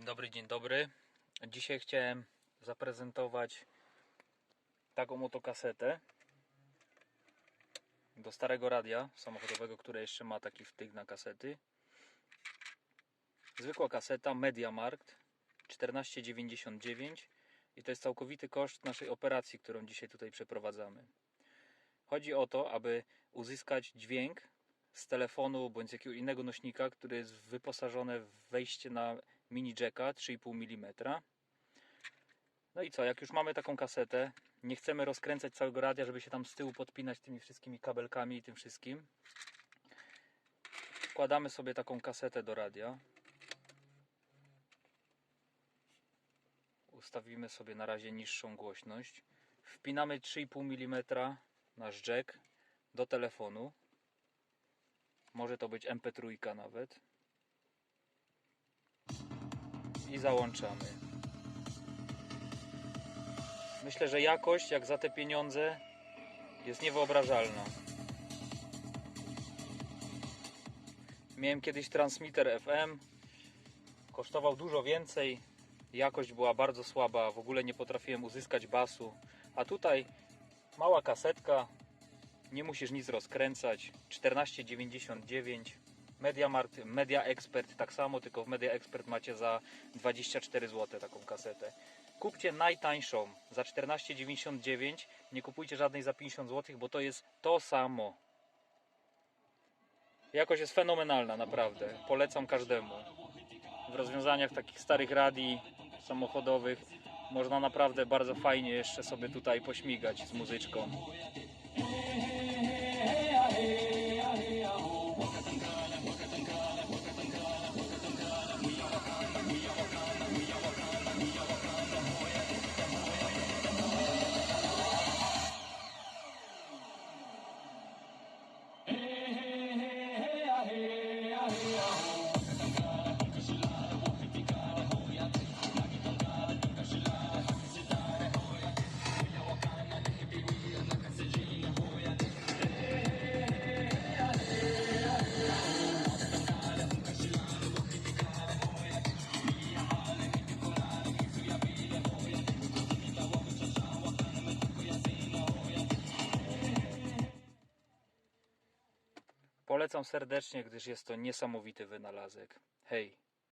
Dzień dobry, dzień dobry. Dzisiaj chciałem zaprezentować taką oto kasetę do starego radia samochodowego, które jeszcze ma taki wtyk na kasety. Zwykła kaseta Mediamarkt 14,99 i to jest całkowity koszt naszej operacji, którą dzisiaj tutaj przeprowadzamy. Chodzi o to, aby uzyskać dźwięk z telefonu bądź z jakiegoś innego nośnika, który jest wyposażony w wejście na mini jacka 3,5 mm. No i co, jak już mamy taką kasetę, nie chcemy rozkręcać całego radia, żeby się tam z tyłu podpinać tymi wszystkimi kabelkami i tym wszystkim. Wkładamy sobie taką kasetę do radia. Ustawimy sobie na razie niższą głośność. Wpinamy 3,5 mm nasz jack do telefonu. Może to być MP3 nawet. I załączamy. Myślę, że jakość, jak za te pieniądze, jest niewyobrażalna. Miałem kiedyś transmitter FM. Kosztował dużo więcej. Jakość była bardzo słaba. W ogóle nie potrafiłem uzyskać basu. A tutaj mała kasetka, nie musisz nic rozkręcać. 14,99. MediaMarkt, Media Expert tak samo, tylko w Media Expert macie za 24 zł taką kasetę. Kupcie najtańszą za 14,99. Nie kupujcie żadnej za 50 zł, bo to jest to samo. Jakość jest fenomenalna, naprawdę. Polecam każdemu. W rozwiązaniach takich starych radii samochodowych można naprawdę bardzo fajnie jeszcze sobie tutaj pośmigać z muzyczką. Polecam serdecznie, gdyż jest to niesamowity wynalazek. Hej!